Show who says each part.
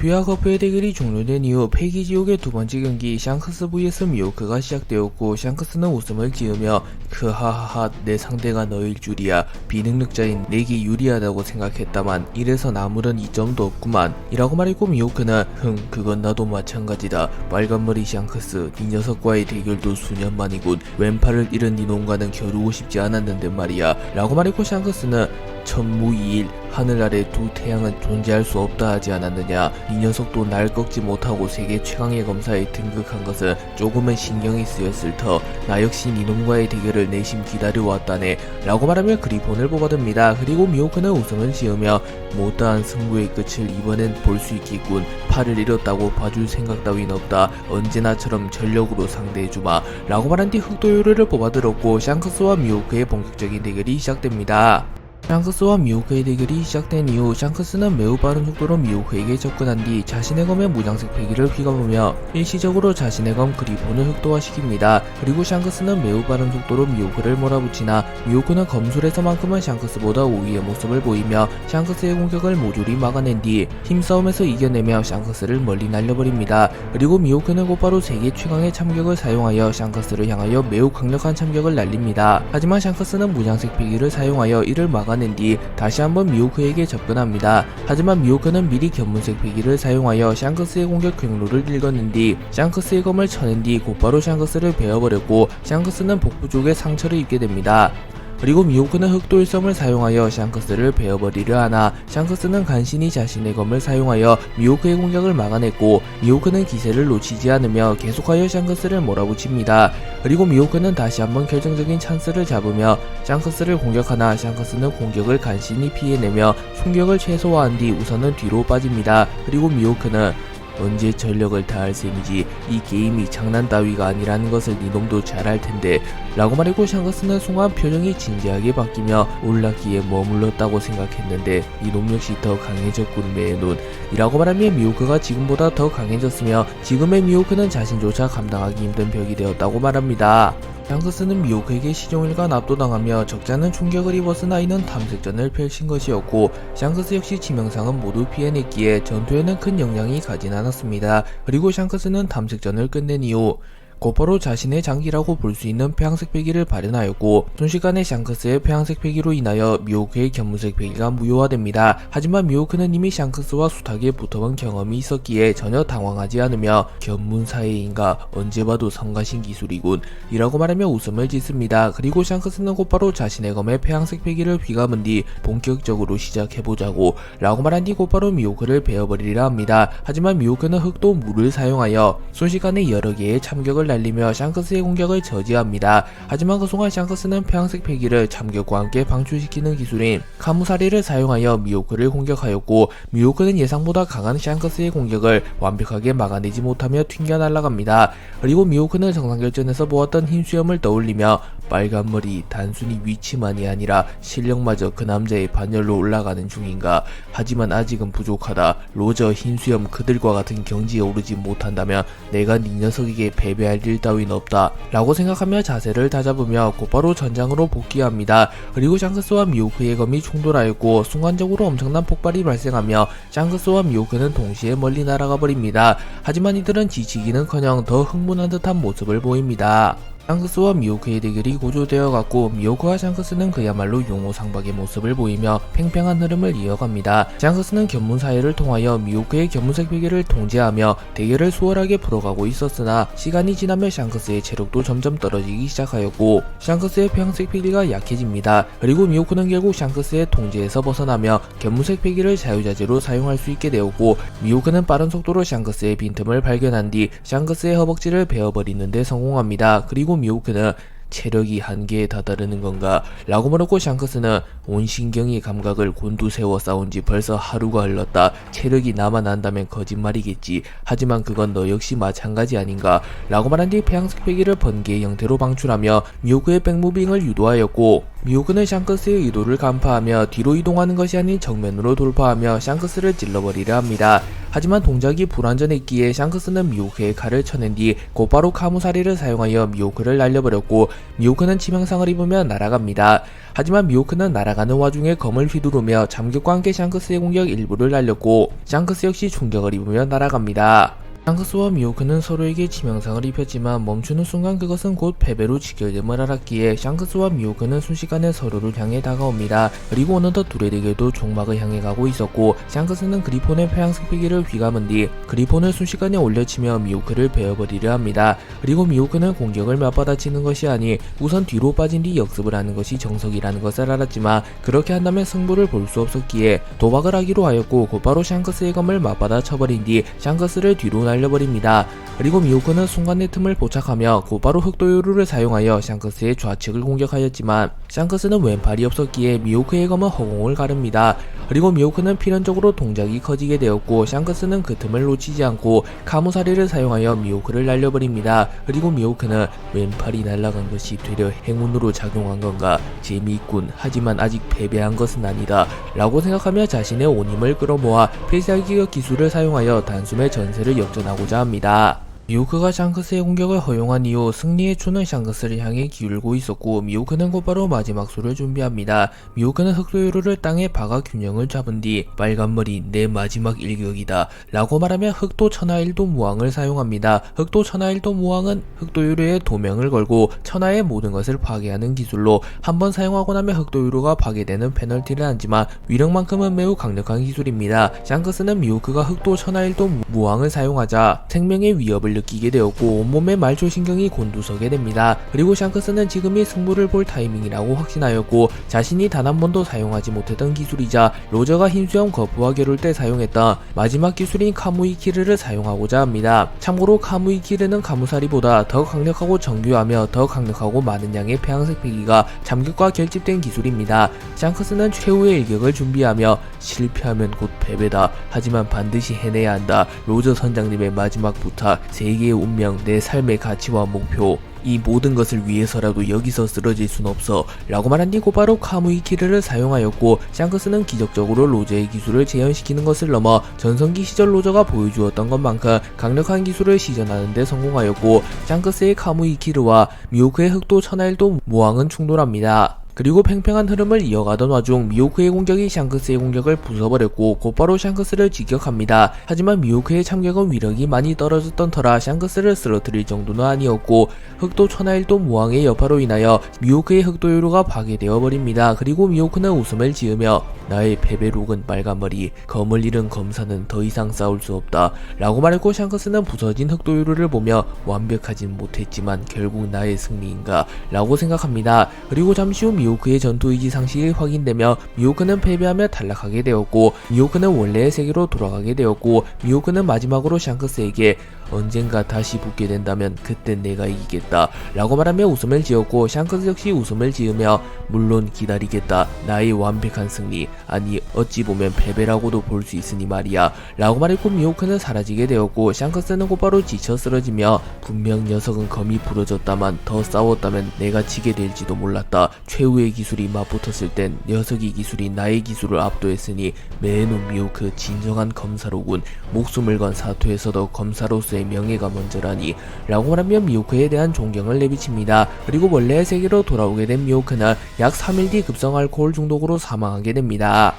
Speaker 1: 루피와 거프의 대결이 종료된 이후 폐기지옥의 두 번째 경기 샹크스 vs 미호크가 시작되었고 샹크스는 웃음을 지으며 크하하하 내 상대가 너일 줄이야 비능력자인 내게 유리하다고 생각했다만 이래선 아무런 이점도 없구만 이라고 말했고 미호크는 흥 그건 나도 마찬가지다. 빨간머리 샹크스 이 녀석과의 대결도 수년 만이군. 왼팔을 잃은 니놈과는 겨루고 싶지 않았는데 말이야 라고 말했고 샹크스는 천무이일 하늘 아래 두 태양은 존재할 수 없다 하지 않았느냐? 이 녀석도 날 꺾지 못하고 세계 최강의 검사에 등극한 것은 조금은 신경이 쓰였을 터 나 역시 이놈과의 대결을 내심 기다려왔다네. 라고 말하며 그리폰을 뽑아듭니다. 그리고 미호크는 웃음을 지으며 못다한 승부의 끝을 이번엔 볼 수 있겠군. 팔을 잃었다고 봐줄 생각 따윈 없다. 언제나처럼 전력으로 상대해주마. 라고 말한 뒤 흑도요르를 뽑아들었고 샹크스와 미호크의 본격적인 대결이 시작됩니다 샹크스와 미호크의 대결이 시작된 이후 샹크스는 매우 빠른 속도로 미호크에게 접근한 뒤 자신의 검에 무장색 패기를 휘감으며 일시적으로 자신의 검 그리폰을 흑도화시킵니다. 그리고 샹크스는 매우 빠른 속도로 미호크를 몰아붙이나 미호크는 검술에서만큼은 샹크스보다 우위의 모습을 보이며 샹크스의 공격을 모조리 막아낸 뒤 힘싸움에서 이겨내며 샹크스를 멀리 날려버립니다. 그리고 미호크는 곧바로 세계 최강의 참격을 사용하여 샹크스를 향하여 매우 강력한 참격을 날립니다. 하지만 샹크스는 무장색 패기를 사용하여 이를 막아낸 뒤 다시 한번 미호크에게 접근합니다. 하지만 미호크는 미리 견문색 패기를 사용하여 샹크스의 공격 경로를 읽었는 뒤 샹크스의 검을 쳐낸 뒤 곧바로 샹크스를 베어버렸고 샹크스는 복부 쪽에 상처를 입게 됩니다. 그리고 미호크는 흑도일섬을 사용하여 샹크스를 베어버리려 하나 샹크스는 간신히 자신의 검을 사용하여 미호크의 공격을 막아냈고 미호크는 기세를 놓치지 않으며 계속하여 샹크스를 몰아붙입니다. 그리고 미호크는 다시 한번 결정적인 찬스를 잡으며 샹크스를 공격하나 샹크스는 공격을 간신히 피해내며 충격을 최소화한 뒤 우선은 뒤로 빠집니다. 그리고 미호크는 언제 전력을 다할 셈이지 이 게임이 장난 따위가 아니라는 것을 니놈도 잘 알 텐데 라고 말했고 샹크스는 순간 표정이 진지하게 바뀌며 올라기에 머물렀다고 생각했는데 이놈 역시 더 강해졌군 매눈 이라고 말하며 미호크가 지금보다 더 강해졌으며 지금의 미호크는 자신조차 감당하기 힘든 벽이 되었다고 말합니다. 샹크스는 미호크에게 시종일관 압도당하며 적잖은 충격을 입었으나 이는 탐색전을 펼친 것이었고 샹크스 역시 치명상은 모두 피해냈기에 전투에는 큰 영향이 가진 않았습니다. 그리고 샹크스는 탐색전을 끝낸 이후 곧바로 자신의 장기라고 볼 수 있는 폐양색 패기를 발현하였고 순식간에 샹크스의 폐양색 패기로 인하여 미호크의 견문색 패기가 무효화됩니다. 하지만 미호크는 이미 샹크스와 숱하게 붙어본 경험이 있었기에 전혀 당황하지 않으며 견문사회인가 언제 봐도 성가신 기술이군 이라고 말하며 웃음을 짓습니다. 그리고 샹크스는 곧바로 자신의 검에 폐양색 패기를 휘감은 뒤 본격적으로 시작해보자고 라고 말한 뒤 곧바로 미호크를 베어버리려 합니다. 하지만 미호크는 흑도 물을 사용하여 순식간에 여러 개의 참격을 날리며 샹크스의 공격을 저지합니다. 하지만 그 순간 샹크스는 폐양색 패기를 참격과 함께 방출시키는 기술인 카무사리를 사용하여 미호크를 공격하였고 미호크는 예상보다 강한 샹크스의 공격을 완벽하게 막아내지 못하며 튕겨 날아갑니다. 그리고 미호크는 정상결전에서 보았던 흰 수염을 떠올리며 빨간 머리 단순히 위치만이 아니라 실력마저 그 남자의 반열로 올라가는 중인가. 하지만 아직은 부족하다. 로저 흰수염 그들과 같은 경지에 오르지 못한다면 내가 네 녀석에게 패배할 일 따윈 없다. 라고 생각하며 자세를 다잡으며 곧바로 전장으로 복귀합니다. 그리고 샹크스와 미호크의 검이 충돌하였고 순간적으로 엄청난 폭발이 발생하며 샹크스와 미호크는 동시에 멀리 날아가 버립니다. 하지만 이들은 지치기는커녕 더 흥분한 듯한 모습을 보입니다 샹크스와 미호크의 대결이 고조되어 갔고 미호크와 샹크스는 그야말로 용호상박의 모습을 보이며 팽팽한 흐름을 이어갑니다. 샹크스는 견문 사이를 통하여 미호크의 견문색 베개를 통제하며 대결을 수월하게 풀어가고 있었으나 시간이 지나며 샹크스의 체력도 점점 떨어지기 시작하였고 샹크스의 평색 패기가 약해집니다. 그리고 미호크는 결국 샹크스의 통제에서 벗어나며 견문색 패기를 자유자재로 사용할 수 있게 되었고 미호크는 빠른 속도로 샹크스의 빈틈을 발견한 뒤 샹크스의 허벅지를 베어버리는 데 성공합니다. 그리고 미호크는 체력이 한계에 다다르는 건가? 라고 물었고 샹크스는 온 신경이 감각을 곤두세워 싸운 지 벌써 하루가 흘렀다. 체력이 안다면 거짓말이겠지. 하지만 그건 너 역시 마찬가지 아닌가? 라고 말한 뒤 폐양색 패기를 번개의 형태로 방출하며 미호크의 백무빙을 유도하였고 미호크는 샹크스의 의도를 간파하며 뒤로 이동하는 것이 아닌 정면으로 돌파하며 샹크스를 찔러버리려 합니다. 하지만 동작이 불완전했기에 샹크스는 미호크의 칼을 쳐낸 뒤 곧바로 카무사리를 사용하여 미호크를 날려버렸고 미호크는 치명상을 입으며 날아갑니다. 하지만 미호크는 날아가는 와중에 검을 휘두르며 잠격과 함께 샹크스의 공격 일부를 날렸고 샹크스 역시 충격을 입으며 날아갑니다. 샹크스와 미호크는 서로에게 치명상을 입혔지만 멈추는 순간 그것은 곧 패배로 직결됨을 알았기에 샹크스와 미호크는 순식간에 서로를 향해 다가옵니다. 그리고 어느덧 둘의 대결도 종막을 향해 가고 있었고 샹크스는 그리폰의 폐양색 피기를 휘감은 뒤 그리폰을 순식간에 올려치며 미호크를 베어버리려 합니다. 그리고 미호크는 공격을 맞받아치는 것이 아니 우선 뒤로 빠진 뒤 역습을 하는 것이 정석이라는 것을 알았지만 그렇게 한다면 승부를 볼 수 없었기에 도박을 하기로 하였고 곧바로 샹크스의 검을 맞받아 쳐버린 뒤 샹크스를 뒤로 날려버립니다. 그리고 미호크는 순간 내 틈을 포착하며 곧바로 흑도요루를 사용하여 샹크스의 좌측을 공격하였지만 샹크스는 왼팔이 없었기에 미호크의 검은 허공을 가릅니다. 그리고 미호크는 필연적으로 동작이 커지게 되었고 샹크스는 그 틈을 놓치지 않고 카무사리를 사용하여 미호크를 날려버립니다. 그리고 미호크는 왼팔이 날아간 것이 되려 행운으로 작용한 건가 재미있군 하지만 아직 패배한 것은 아니다 라고 생각하며 자신의 온 힘을 끌어모아 필살기격 기술을 사용하여 단숨에 전세를 역전 하고자 합니다. 미호크가 샹크스의 공격을 허용한 이후 승리의 추는 샹크스를 향해 기울고 있었고 미호크는 곧바로 마지막 수를 준비합니다. 미호크는 흑도요루를 땅에 박아 균형을 잡은 뒤 빨간 머리 내 마지막 일격이다 라고 말하며 흑도 천하일도 무왕을 사용합니다. 흑도 천하일도 무왕은 흑도요루의 도명을 걸고 천하의 모든 것을 파괴하는 기술로 한번 사용하고 나면 흑도요루가 파괴되는 페널티를 안지만 위력만큼은 매우 강력한 기술입니다. 샹크스는 미호크가 흑도 천하일도 무왕을 사용하자 생명의 위협을 느끼게 되었고 온몸의 말초신경이 곤두서게 됩니다. 그리고 샹크스는 지금이 승부를 볼 타이밍이라고 확신하였고 자신이 단 한 번도 사용하지 못했던 기술이자 로저가 흰수염 거푸와 겨룰 때 사용했던 마지막 기술인 카무이키르를 사용하고자 합니다. 참고로 카무이키르는 카무사리보다 더 강력하고 정교하며 더 강력하고 많은 양의 폐양색 패기가 잠격과 결집된 기술입니다. 샹크스는 최후의 일격을 준비하며 실패하면 곧 패배다. 하지만 반드시 해내야 한다. 로저 선장님의 마지막 부탁, 세 계의 운명, 내 삶의 가치와 목표. 이 모든 것을 위해서라도 여기서 쓰러질 순 없어 라고 말한 뒤 곧바로 카무이키르를 사용하였고 샹크스는 기적적으로 로저의 기술을 재현시키는 것을 넘어 전성기 시절 로저가 보여주었던 것만큼 강력한 기술을 시전하는 데 성공하였고 샹크스의 카무이키르와 미호크의 흑도 천하일도 모왕은 충돌합니다. 그리고 팽팽한 흐름을 이어가던 와중 미호크의 공격이 샹크스의 공격을 부숴버렸고 곧바로 샹크스를 직격합니다. 하지만 미호크의 참격은 위력이 많이 떨어졌던 터라 샹크스를 쓰러뜨릴 정도는 아니었고 흑도 천하일도 모왕의 여파로 인하여 미호크의 흑도요루가 파괴되어 버립니다. 그리고 미호크는 웃음을 지으며 나의 패배록은 빨간머리, 검을 잃은 검사는 더 이상 싸울 수 없다 라고 말했고 샹크스는 부서진 흑도요루를 보며 완벽하진 못했지만 결국 나의 승리인가 라고 생각합니다. 그리고 잠시 후 미호크의 전투 의지 상실이 확인되며 미호크는 패배하며 탈락하게 되었고 미호크는 원래의 세계로 돌아가게 되었고 미호크는 마지막으로 샹크스에게 언젠가 다시 붙게 된다면 그때 내가 이기겠다. 라고 말하며 웃음을 지었고 샹크스 역시 웃음을 지으며 물론 기다리겠다. 나의 완벽한 승리. 아니 어찌 보면 패배라고도 볼 수 있으니 말이야. 라고 말했고 미호크는 사라지게 되었고 샹크스는 곧바로 지쳐 쓰러지며 분명 녀석은 검이 부러졌다만 더 싸웠다면 내가 지게 될지도 몰랐다. 최후의 기술이 맞붙었을 땐 녀석이 기술이 나의 기술을 압도했으니 매는 미호크 진정한 검사로군. 목숨을 건 사토에서도 검사로서의 명예가 먼저라니 라고 말하며 미호크에 대한 존경을 내비칩니다. 그리고 원래의 세계로 돌아오게 된 미호크는 약 3일 뒤 급성 알코올 중독으로 사망하게 됩니다.